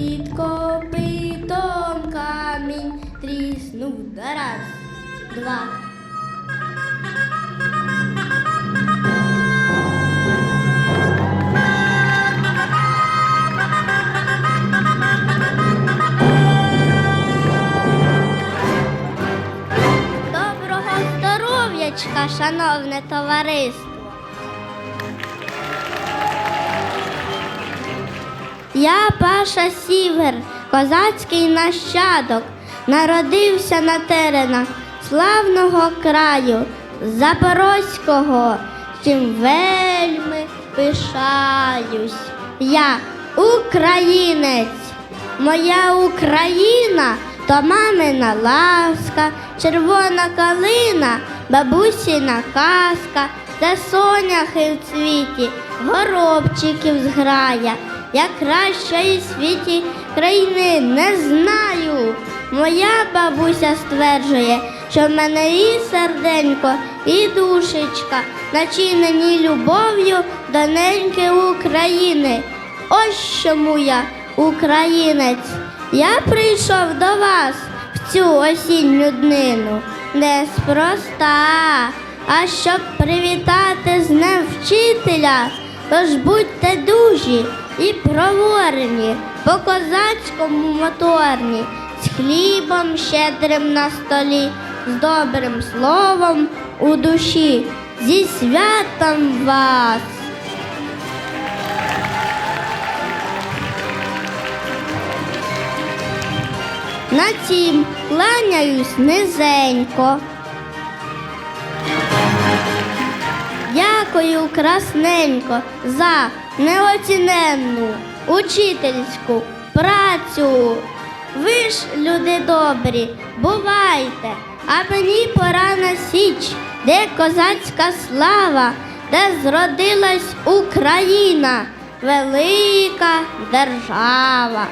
під копитом камінь тріснув раз, два. Доброго здоров'ячка, шановне товариство. Я Паша Сівер, козацький нащадок, народився на теренах славного краю Запорозького, чим вельми пишаюсь. Я українець, моя Україна то мамина ласка, червона калина, бабусіна казка, та соняхи в цвіті, горобчиків зграя. Я кращої світі країни не знаю. Моя бабуся стверджує, що в мене і серденько, і душечка, начинені любов'ю до неньки України. Ось чому я українець. Я прийшов до вас в цю осінню днину неспроста, а щоб привітати з Днем вчителя, тож будьте дужі і проворні, по козацькому моторні, з хлібом щедрим на столі, з добрим словом у душі, зі святом вас! На цім кланяюсь низенько. Дякую красненько за неоціненну учительську працю. Ви ж, люди добрі, бувайте, а мені пора на січ, де козацька слава, де зродилась Україна, велика держава.